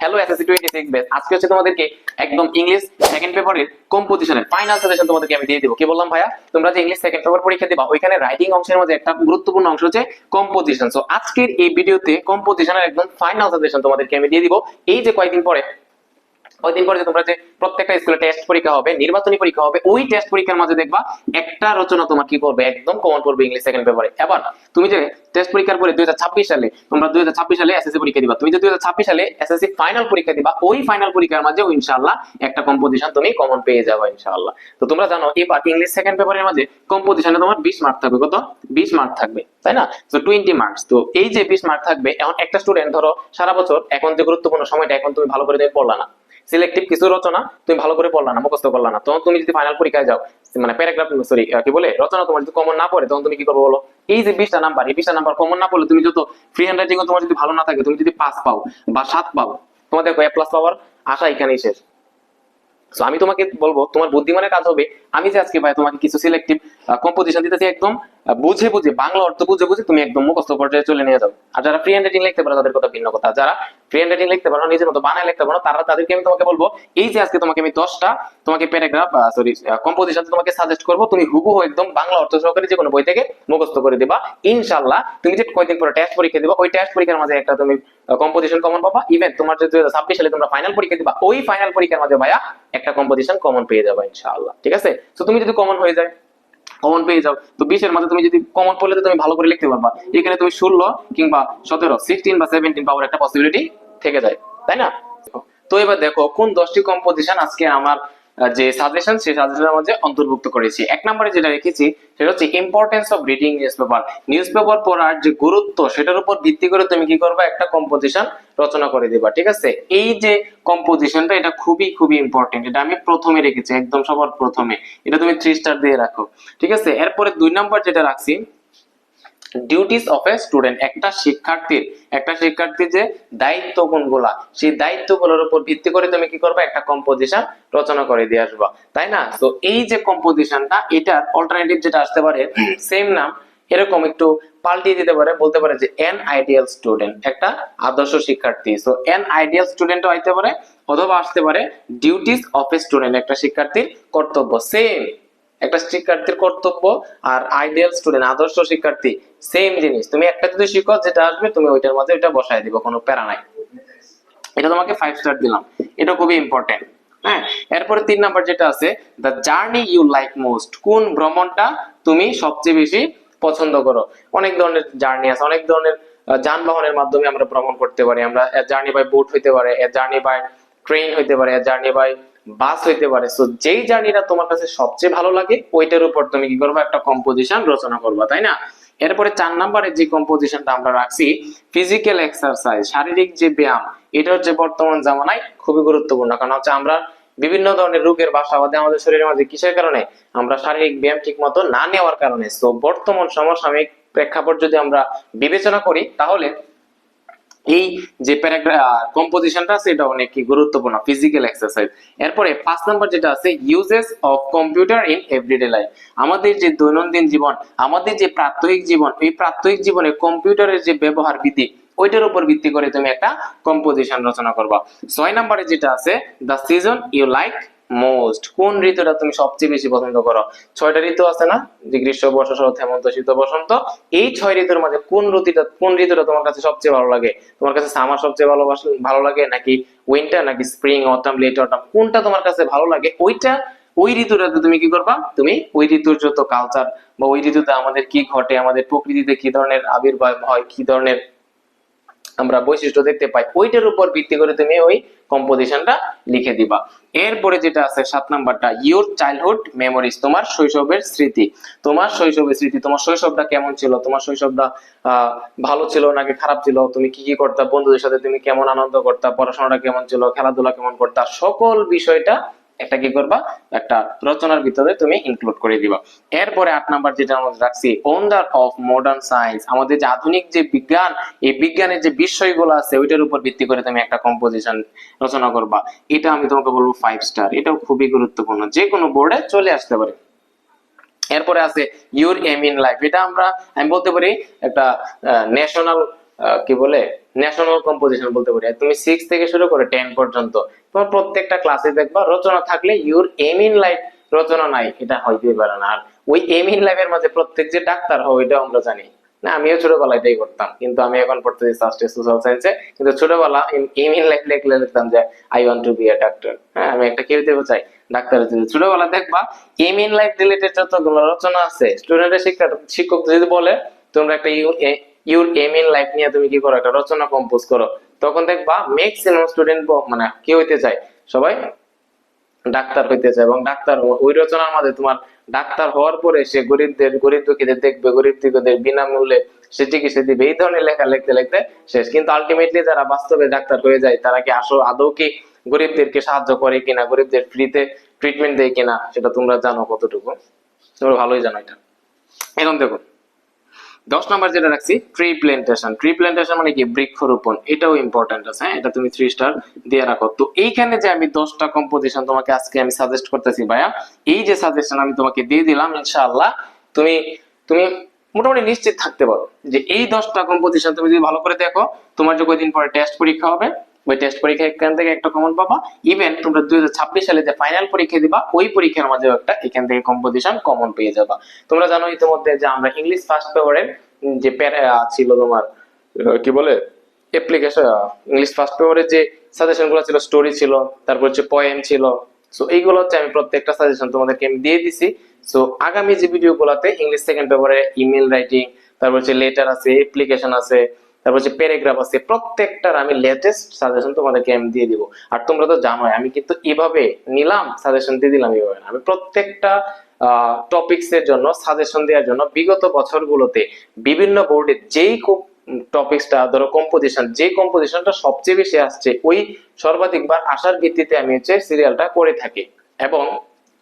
Hello SSC 26 batch আজকে হচ্ছে তোমাদেরকে একদম ইংলিশ সেকেন্ড পেপারের কম্পোজিশনের ফাইনাল সাজেশন তোমাদেরকে আমি দিয়ে দেব। কি বললাম ভাইয়া? তোমরা যে ইংলিশ সেকেন্ড পেপার পরীক্ষা দিবা, ওইখানে রাইটিং অংশের মধ্যে একটা গুরুত্বপূর্ণ অংশ হচ্ছে কম্পোজিশন সো আজকের এই ভিডিওতে কম্পোজিশনের একদম ফাইনাল সাজেশন তোমাদেরকে আমি দিয়ে দিব। এই যে কয়েকদিন পরে কয়েকদিন পরে যে তোমরা যে প্রত্যেকটা স্কুলে টেস্ট পরীক্ষা হবে, নির্বাচনী পরীক্ষা হবে, ওই টেস্ট পরীক্ষার মাঝে দেখবা একটা রচনা তোমার কি করবে একদম কমন পড়বে ইংলিশ সেকেন্ড পেপারে এবার তুমি যে টেস্ট পরীক্ষার পরে দুই হাজার ছাব্বিশ সালে, তোমরা দুই সালে এসএসসি পরীক্ষা দিবা। তুমি যে দু হাজার ছাব্বিশ সালে এসএসসি ফাইনাল পরীক্ষা দিবা, ওই ফাইনাল পরীক্ষার মাঝে ইনশাআল্লাহ একটা কম্পোজিশন তুমি কমন পেয়ে যাবে ইনশাআল্লাহ। তো তোমরা জানো, এবার ইংলিশ সেকেন্ড পেপারের মাঝে কম্পোজিশনে তোমার 20 মার্ক থাকবে। কত? 20 মার্ক থাকবে, তাই না? তো 20 মার্কস তো এই যে 20 মার্ক থাকবে, এখন একটা স্টুডেন্ট ধরো, সারা বছর এখন যে গুরুত্বপূর্ণ সময়টা এখন তুমি ভালো করে তুমি পড়লা না। সিলেক্টিভ কিছু রচনা তুমি ভালো করে পড়লা না, মুখস্থ করলা না। তখন তুমি যদি ফাইনাল পরীক্ষায় যাও মানে প্যারাগ্রাফ সরি কি বলে, রচনা তোমার যদি কমন না পড়ে, তখন তুমি কি করব বলো? এই যে বিশটা নাম্বার এই বিশটা নাম্বার কমন না পড়লে তুমি যত ফ্রি হ্যান্ড রাইটিং তোমার যদি ভালো না থাকে, তুমি যদি পাস পাও বা সাত পাও, তোমার দেখো এ প্লাস পাওয়ার আশা এখানেই শেষ। So, আমি তোমাকে বলব তোমার বুদ্ধিমানের কাজ হবে। আমি যে আজকে ভাই তোমাকে কিছু সিলেক্টিভ কম্পোজিশন দিতেছি একদম বুঝে বুঝে বাংলা অর্থ বুঝে বুঝে তুমি একদম মুখস্থ পর্যায়ে চলে নিয়ে যাও। আর যারা ফ্রি হ্যান্ড লিখতে পারো তাদের কথা ভিন্ন কথা। যারা ফ্রি হ্যান্ড রাইটিং লিখতে পারো নিজের মতো বানায় লিখতে পারো তারা তাদেরকে আমি তোমাকে বলব এই যে আজকে তোমাকে আমি দশটা তোমাকে প্যারাগ্রাফ সরি কম্পোজিশন তোমাকে সাজেস্ট করব তুমি হুবহু একদম বাংলা অর্থ সহকারে যে কোনো বই থেকে মুখস্থ করে দিবা। ইনশাল্লাহ তুমি যে কয়েকদিন পরে টেস্ট পরীক্ষা দিবা ওই টেস্ট পরীক্ষার মাঝে একটা তুমি কম্পোজিশন কমন পাবা। ইভেন তোমার যে দুই সালে তোমরা ফাইনাল পরীক্ষা দিবা, ওই ফাইনাল পরীক্ষার মাঝে ভাইয়া একটা কম্পোজিশন কমন পেয়ে যাবে ইনশাআল্লাহ। ঠিক আছে? তো তুমি যদি কমন হয়ে যায় কমন পেয়ে যাও। তো বিশের মাঝে তুমি যদি কমন পড়লে তো তুমি ভালো করে লিখতে পারবা। এখানে তুমি ষোলো কিংবা সতেরো সিক্সটিন বা সেভেন্টিন পাওয়ার একটা পসিবিলিটি থেকে যায়। তাই না? তো এবার দেখো, কোন দশটি কম্পোজিশন আজকে আমার যে সাজেশন সেই সাজেশনের মধ্যে অন্তর্ভুক্ত করেছি। এক নম্বরে যেটা রেখেছি, সেটা হচ্ছে importance of reading newspaper newspaper পড়ার যে গুরুত্ব, সেটার উপর ভিত্তি করে তুমি কি করবে? একটা কম্পোজিশন রচনা করে দিবা, ঠিক আছে? এই যে কম্পোজিশনটা এটা খুবই খুবই ইম্পর্টেন্ট এটা আমি প্রথমে রেখেছি, একদম সবার প্রথমে। এটা তুমি থ্রি স্টার দিয়ে রাখো, ঠিক আছে? এরপরে দুই নম্বর যেটা রাখছি ডিউটিস অফ এ স্টুডেন্ট একটা শিক্ষার্থীর একটা শিক্ষার্থীর যে দায়িত্ব কোনগুলা, সেই দায়িত্বগুলোর উপর ভিত্তি করে তুমি কি করবে? একটা কম্পোজিশন রচনা করে দিয়ে আসবা। তাই না? তো এই যে কম্পোজিশনটা এটার অল্টারনেটিভ যেটা আসতে পারে সেম নাম, এরকম একটু পাল্টিয়ে দিতে পারে, বলতে পারে যে এন আইডিয়াল স্টুডেন্ট একটা আদর্শ শিক্ষার্থী। সো এন আইডিয়াল স্টুডেন্টও হইতে পারে, অথবা আসতে পারে ডিউটিস অফ এ স্টুডেন্ট একটা শিক্ষার্থীর কর্তব্য। সেম একটা শিক্ষার্থীর কর্তব্য আর আইডিয়াল স্টুডেন্ট আদর্শ শিক্ষার্থী সেম জিনিস। তুমি একটা যদি শিখো, যেটা আসবে, তুমি ওইটার মধ্যে ওইটা বসায় দিবে, কোনো প্যারা নাই। এটা তোমাকে ফাইভ স্টার দিলাম। এটা খুবই ইম্পর্টেন্ট হ্যাঁ? এরপরে তিন নাম্বার যেটা আছে the journey you like most কোন ভ্রমণটা তুমি সবচেয়ে বেশি পছন্দ করো? অনেক ধরনের জার্নি আছে, অনেক ধরনের যানবাহনের মাধ্যমে আমরা ভ্রমণ করতে পারি। আমরা জার্নি বাই বোট হইতে পারে জার্নি বাই ট্রেন হইতে পারে জার্নি বাই বাস হইতে পারে। সো যেই জার্নিটা তোমার কাছে সবচেয়ে ভালো লাগে, ওইটার উপর তুমি কি করবে? একটা কম্পোজিশন রচনা করবা, তাই না? এরপরে চার নম্বরে যে কম্পোজিশনটা আমরা রাখছি ফিজিক্যাল এক্সারসাইজ শারীরিক যে ব্যায়াম, এটা হচ্ছে বর্তমান জামানায় খুবই গুরুত্বপূর্ণ। কারণ হচ্ছে আমরা বিভিন্ন ধরনের রোগের বাসা বাসাবাদে আমাদের শরীরের মাঝে। কিসের কারণে? আমরা শারীরিক ব্যায়াম ঠিক মতো না নেওয়ার কারণে। তো বর্তমান সমসাময়িক প্রেক্ষাপট যদি আমরা বিবেচনা করি, তাহলে এই যে প্যারাগ্রাফ কম্পোজিশনটা আছে এটা অনেক গুরুত্বপূর্ণ ফিজিক্যাল এক্সারসাইজ এরপরে পাঁচ নাম্বার যেটা আছে uses of computer in everyday life আমাদের যে দৈনন্দিন জীবন, আমাদের যে প্রাত্যহিক জীবন, এই প্রাত্যহিক জীবনে কম্পিউটারের যে ব্যবহার বিধি, ওইটার উপর ভিত্তি করে তুমি একটা কম্পোজিশন রচনা করবা। ছয় নম্বরে যেটা আছে the season you like most কোন ঋতুটা তুমি সবচেয়ে বেশি পছন্দ করো? ছয়টা ঋতু আছে না? যে গ্রীষ্ম, বর্ষা, শরৎ, হেমন্ত, শীত, বসন্ত। এই ছয় ঋতুর মধ্যে কোন ঋতুটা কোন ঋতুটা তোমার কাছে সবচেয়ে ভালো লাগে? তোমার কাছে সামার সবচেয়ে ভালোবাস ভালো লাগে, নাকি উইন্টার নাকি স্প্রিং অটাম লেট অটাম কোনটা তোমার কাছে ভালো লাগে? ওইটা, ওই ঋতুটাতে তুমি কি করবা? তুমি ওই ঋতুর যত কালচার বা ওই ঋতুতে আমাদের কি ঘটে, আমাদের প্রকৃতিতে কি ধরনের আবির্ভাব হয়, কি ধরনের আমরা বৈশিষ্ট্য দেখতে পাই। ওইটার উপর ভিত্তি করে তুমি ওই কম্পোজিশনটা লিখে দিবা। এরপরে যেটা আছে, সাত নাম্বারটা ইউর চাইল্ডহুড মেমোরিজ তোমার শৈশবের স্মৃতি। তোমার শৈশবের স্মৃতি, তোমার শৈশবটা কেমন ছিল? তোমার শৈশবটা ভালো ছিল নাকি খারাপ ছিল? তুমি কি কি করতা? বন্ধুদের সাথে তুমি কেমন আনন্দ করতা? পড়াশোনাটা কেমন ছিল? খেলাধুলা কেমন করতা? সকল বিষয়টা একটা কি করবা? একটা রচনার ভিতরে তুমি ইনক্লুড করে দিবা। এরপরে আট নাম্বার যেটা আমরা রাখছি ওন্ডার অফ মডার্ন সায়েন্স আমাদের যে আধুনিক যে বিজ্ঞান, এই বিজ্ঞানের যে বিষয়গুলো আছে, ওইটার উপর ভিত্তি করে তুমি একটা কম্পোজিশন রচনা করবা। এটা আমি তোমাকে বলব ফাইভ স্টার এটাও খুবই গুরুত্বপূর্ণ। যে কোনো বোর্ডে চলে আসতে পারে। এরপরে আছে ইউর এম ইন লাইফ এটা আমরা, আমি বলতে পারি, একটা ন্যাশনাল কি বলে? ন্যাশনাল কম্পোজিশন বলতে পারি। তুমি সিক্স থেকে শুরু করে টেন পর্যন্ত তোমার প্রত্যেকটা ক্লাসে দেখবা রচনা থাকলে ইউর এম ইন লাইফ রচনা নাই, এটা হইতেই পারে না। আর ওই এম ইন লাইফের মাঝে প্রত্যেক যে ডাক্তার হয় ওইটা আমরা জানি। না, আমিও ছোটবেলায় এটাই করতাম, কিন্তু আমি এখন পড়তেছি ফার্স্ট সোশ্যাল সায়েন্সে কিন্তু ছোটবেলা এম ইন লাইফ লিখলে লিখতাম যে I want to be a doctor হ্যাঁ আমি একটা কেউ দেবো চাই, ডাক্তার চাই। ছোটবেলা দেখবা এম ইন লাইফ রিলেটেড যতগুলো রচনা আছে স্টুডেন্টের শিক্ষা, শিক্ষক যদি বলে, তোমরা একটা ইউর এম ইন লাইফ নিয়ে তুমি কি করো? একটা রচনা কম্পোজ করো। তখন দেখবা ম্যাক্সিমাম স্টুডেন্ট মানে কি হইতে চায়? সবাই ডাক্তার হইতে চায় এবং ডাক্তার ওই রচনার মাঝে তোমার ডাক্তার হওয়ার পরে সে গরিবদের, গরিব দুঃখীদের দেখবে, গরিব দুঃখীদের বিনামূল্যে সে চিকিৎসা দিবে। এই ধরনের লেখা লিখতে লিখতে শেষ। কিন্তু আলটিমেটলি যারা বাস্তবে ডাক্তার হয়ে যায়, তারা কি আসো আদৌ কি গরিবদেরকে সাহায্য করে কিনা, গরিবদের ফ্রিতে ট্রিটমেন্ট দেয় কিনা, সেটা তোমরা জানো কতটুকু। তোমরা ভালোই জানো এটা। এখন দেখো দশ নম্বর যেটা রাখছি ট্রি প্ল্যান্টেশন ট্রি প্ল্যান্টেশন মানে কি? বৃক্ষরোপণ। এটাও ইম্পর্টেন্ট আছে হ্যাঁ? এটা তুমি থ্রি স্টার দিয়ে রাখো। তো এইখানে যে আমি দশটা কম্পোজিশন তোমাকে আজকে আমি সাজেস্ট করতেছি ভাইয়া, এই যে সাজেশন আমি তোমাকে দিয়ে দিলাম, ইনশাআল্লাহ, তুমি তুমি মোটামুটি নিশ্চিত থাকতে পারো যে এই দশটা কম্পোজিশন তুমি যদি ভালো করে দেখো, তোমার যে কয়দিন পরে টেস্ট পরীক্ষা হবে ওই টেস্ট পরীক্ষা এখান থেকে একটা কমন পাবা। ইভেন তোমরা দুই সালে যে ফাইনাল পরীক্ষা দিবা, ওই পরীক্ষার মাঝেও একটা এখান থেকে কম্পোজিশন কমন পেয়ে যাবা। তোমরা জানো ইতিমধ্যে যে আমরা ইংলিশ ফার্স্ট পেপারের যে প্যারা ছিল তোমার কি বলে? অ্যাপ্লিকেশন ইংলিশ ফার্স্ট পেপারের যে সাজেশনগুলো ছিল স্টোরি ছিল, তারপর হচ্ছে পয়েম ছিল। সো এইগুলো হচ্ছে আমি প্রত্যেকটা সাজেশন তোমাদেরকে আমি দিয়ে দিছি। সো আগামী যে ভিডিও গুলাতে ইংলিশ সেকেন্ড পেপারে ইমেল রাইটিং তারপর হচ্ছে লেটার আছে অ্যাপ্লিকেশন আছে তারপর হচ্ছে প্যারাগ্রাফ আছে, প্রত্যেকটার আমি লেটেস্ট সাজেশন তোমাদেরকে আমি দিয়ে দিব। আর তোমরা তো জানোই, আমি কিন্তু এভাবে নিলাম সাজেশন দিয়ে দিলাম এভাবে। আমি প্রত্যেকটা টপিকস এর জন্য সাজেশন দেওয়ার জন্য বিগত বছরগুলোতে বিভিন্ন বোর্ডে যেই খুব টপিকসটা ধরো কম্পোজিশন যে কম্পোজিশনটা সবচেয়ে বেশি আসছে, ওই সর্বাধিকবার আসার ভিত্তিতে আমি হচ্ছে সিরিয়ালটা করে থাকি। এবং,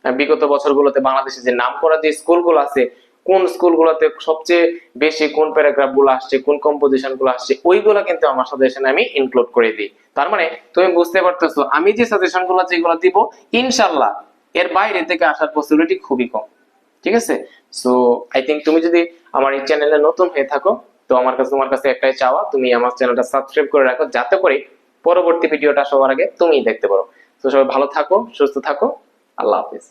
বিগত বছরগুলোতে বাংলাদেশে যে নাম করা যে স্কুলগুলো আছে কোন স্কুলগুলোতে সবচেয়ে বেশি কোন প্যারাগ্রাফগুলো আসছে, কোন কম্পোজিশনগুলো আসছে, ওইগুলো কিন্তু আমার সাজেশনে আমি ইনক্লুড করে দিই। তার মানে তুমি বুঝতে পারতেছো, আমি যে সাজেশনগুলো যেগুলো দিব ইনশাল্লাহ এর বাইরে থেকে আসার পসিবিলিটি খুবই কম। ঠিক আছে? সো আই থিঙ্ক তুমি যদি আমার এই চ্যানেলে নতুন হয়ে থাকো, তো আমার কাছে, তোমার কাছে একটাই চাওয়া, তুমি আমার চ্যানেলটা সাবস্ক্রাইব করে রাখো, যাতে করে পরবর্তী ভিডিওটা সবার আগে তুমিই দেখতে পারো। তো সবাই ভালো থাকো, সুস্থ থাকো, আল্লাহ হাফিজ।